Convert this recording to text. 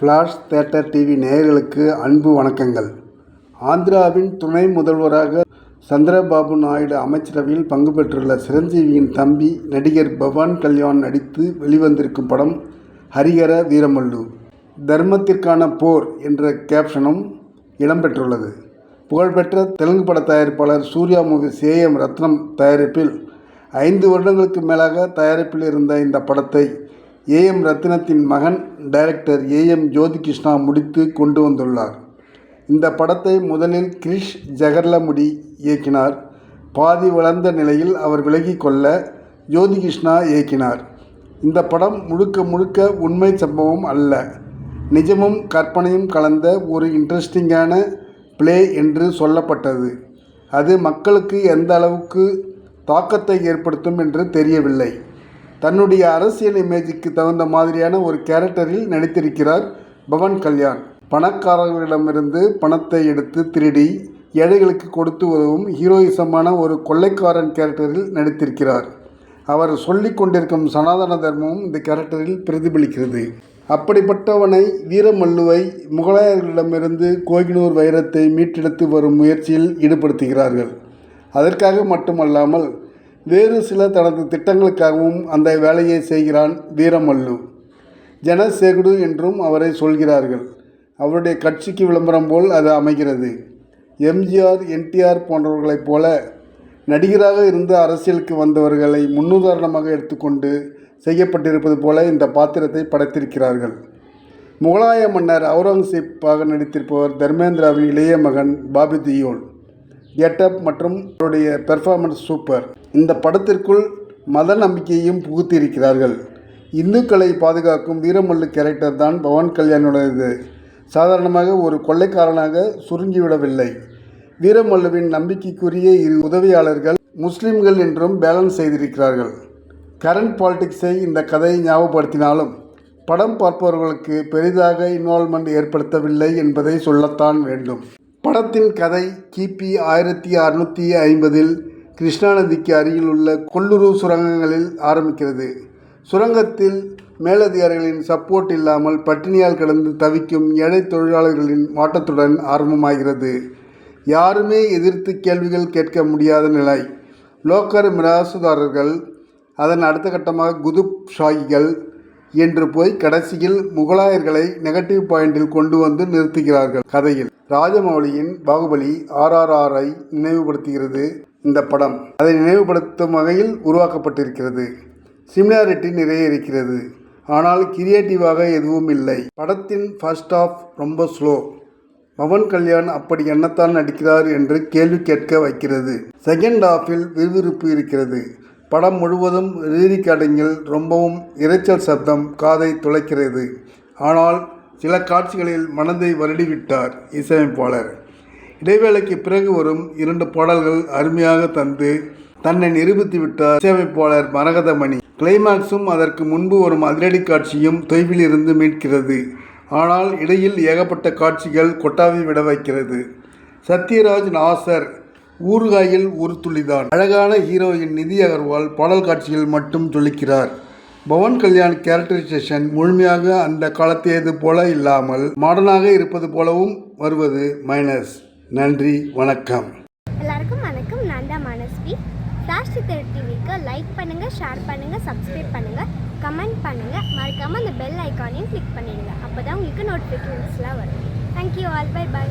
Flash theatre TV நேயர்களுக்கு அன்பு வணக்கங்கள். ஆந்திராவின் துணை முதல்வராக சந்திரபாபு நாயுடு அமைச்சரவையில் பங்கு பெற்றுள்ள சிரஞ்சீவியின் தம்பி நடிகர் பவான் கல்யாண் நடித்து வெளிவந்திருக்கும் படம் ஹரிஹர வீரமல்லு. தர்மத்திற்கான போர் என்ற கேப்ஷனும் இடம்பெற்றுள்ளது. புகழ்பெற்ற தெலுங்கு பட தயாரிப்பாளர் சூர்யா மூவிஸ் சேஎம் ரத்னம் தயாரிப்பில் ஐந்து வருடங்களுக்கு மேலாக தயாரிப்பில் இருந்த இந்த படத்தை ஏஎம் ரத்னத்தின் மகன் டைரக்டர் ஏஎம் ஜோதிகிருஷ்ணா முடித்து கொண்டு வந்துள்ளார். இந்த படத்தை முதலில் கிரிஷ் ஜெகர்லமுடி இயக்கினார். பாதி வளர்ந்த நிலையில் அவர் விலகி கொள்ள ஜோதிகிருஷ்ணா இயக்கினார். இந்த படம் முழுக்க முழுக்க உண்மை சம்பவம் அல்ல. நிஜமும் கற்பனையும் கலந்த ஒரு இன்ட்ரெஸ்டிங்கான ப்ளே என்று சொல்லப்பட்டது. அது மக்களுக்கு எந்த அளவுக்கு தாக்கத்தை ஏற்படுத்தும் என்று தெரியவில்லை. தன்னுடைய அரசியல் இமேஜுக்கு தகுந்த மாதிரியான ஒரு கேரக்டரில் நடித்திருக்கிறார் பவன் கல்யாண். பணக்காரர்களிடமிருந்து பணத்தை எடுத்து திருடி ஏழைகளுக்கு கொடுத்து உதவும் ஹீரோயிசமான ஒரு கொள்ளைக்காரன் கேரக்டரில் நடித்திருக்கிறார். அவர் சொல்லி கொண்டிருக்கும் சனாதன தர்மமும் இந்த கேரக்டரில் பிரதிபலிக்கிறது. அப்படிப்பட்டவனை வீரமல்லுவை முகலாயர்களிடமிருந்து கோகினூர் வைரத்தை மீட்டெடுத்து வரும் முயற்சியில் ஈடுபடுத்துகிறார்கள். அதற்காக மட்டுமல்லாமல் வேறு சில தனது திட்டங்களுக்காகவும் அந்த வேலையை செய்கிறான் வீரமல்லு. ஜனசேகுடு என்றும் அவரை சொல்கிறார்கள். அவருடைய கட்சிக்கு விளம்பரம் போல் அது அமைகிறது. எம்ஜிஆர் என்டிஆர் போன்றவர்களைப் போல நடிகராக இருந்து அரசியலுக்கு வந்தவர்களை முன்னுதாரணமாக எடுத்துக்கொண்டு செய்யப்பட்டிருப்பது போல இந்த பாத்திரத்தை படைத்திருக்கிறார்கள். முகலாய மன்னர் அவுரங்கசீப்பாக நடித்திருப்பவர் தர்மேந்திராவின் இளைய மகன் பாபி தியோல் கெட்டப் மற்றும் அவருடைய பெர்ஃபார்மன்ஸ் சூப்பர். இந்த படத்திற்குள் மத நம்பிக்கையையும் புகுத்தியிருக்கிறார்கள். இந்துக்களை பாதுகாக்கும் வீரமல்லு கேரக்டர் தான் பவன் கல்யாணுடையது. சாதாரணமாக ஒரு கொள்ளைக்காரனாக சுருங்கிவிடவில்லை. வீரமல்லுவின் நம்பிக்கைக்குரிய இரு உதவியாளர்கள் முஸ்லிம்கள் என்றும் பேலன்ஸ் செய்திருக்கிறார்கள். கரண்ட் பாலிடிக்ஸை இந்த கதையை ஞாபகப்படுத்தினாலும் படம் பார்ப்பவர்களுக்கு பெரிதாக இன்வால்மெண்ட் ஏற்படுத்தவில்லை என்பதை சொல்லத்தான் வேண்டும். படத்தின் கதை கிபி ஆயிரத்தி அறுநூற்றி ஐம்பதில் கிருஷ்ணா நதிக்கு அருகில் உள்ள கொள்ளுரு சுரங்கங்களில் ஆரம்பிக்கிறது. சுரங்கத்தில் மேலதிகாரிகளின் சப்போர்ட் இல்லாமல் பட்டினியால் கிடந்து தவிக்கும் ஏழை தொழிலாளர்களின் வாட்டத்துடன் ஆரம்பமாகிறது. யாருமே எதிர்த்து கேள்விகள் கேட்க முடியாத நிலை. லோக்கர் மிராசுதாரர்கள் அதன் அடுத்த கட்டமாக குதுப் ஷாகிகள் என்று போய் கடைசியில் முகலாயர்களை நெகட்டிவ் பாயிண்டில் கொண்டு வந்து நிறுத்துகிறார்கள். கதையில் ராஜமௌலியின் பாகுபலி ஆர்ஆர்ஆரை நினைவுபடுத்துகிறது. இந்த படம் அதை நினைவுபடுத்தும் வகையில் உருவாக்கப்பட்டிருக்கிறது. சிமிலாரிட்டி நிறைய இருக்கிறது. ஆனால் கிரியேட்டிவாக எதுவும் இல்லை. படத்தின் ஃபர்ஸ்ட் ஆஃப் ரொம்ப ஸ்லோ பவன் கல்யாண் அப்படி என்னத்தான் நடிக்கிறார் என்று கேள்வி கேட்க வைக்கிறது. செகண்ட் ஹாஃபில் விறுவிறுப்பு இருக்கிறது. படம் முழுவதும் ரீரிகார்டிங்கில் ரொம்பவும் இரைச்சல் சப்தம் காதை துளைக்கிறது. ஆனால் சில காட்சிகளில் மனதை வருடிவிட்டார் இசையமைப்பாளர். இடைவேளைக்கு பிறகு வரும் இரண்டு பாடல்கள் அருமையாக தந்து தன்னை நிரூபித்து விட்டார் இசையமைப்பாளர் மரகதமணி. கிளைமாக்ஸும் அதற்கு முன்பு வரும் அதிரடி காட்சியும் தொய்விலிருந்து மீட்கிறது. ஆனால் இடையில் ஏகப்பட்ட காட்சிகள் கொட்டாவை விட வைக்கிறது. சத்யராஜ் நாசர் ஊறுகாயில் ஒரு துளிதான். அழகான ஹீரோயின் நிதி அகர்வால் பாடல் காட்சியில் மட்டும் ஜொலிக்கிறார். பவன் கல்யாண் கேரக்டரைசேஷன் முழுமையாக அந்த காலத்தியது போல இல்லாமல் மாடர்னாக இருப்பது போலவும் வருவது மைனஸ் நன்றி வணக்கம். எல்லாருக்கும் வணக்கம். நான் தான் மனஸ்வி. ஃப்ளாஷ் டிவிக்கு லைக் பண்ணுங்கள் ஷேர் பண்ணுங்கள் சப்ஸ்கிரைப் பண்ணுங்கள் கமெண்ட் பண்ணுங்கள் மறக்காமல் அந்த பெல் ஐக்கானையும் கிளிக் பண்ணிடுங்க. அப்போ தான் உங்களுக்கு நோட்டிஃபிகேஷன்ஸ்லாம் வரும். Thank you all by by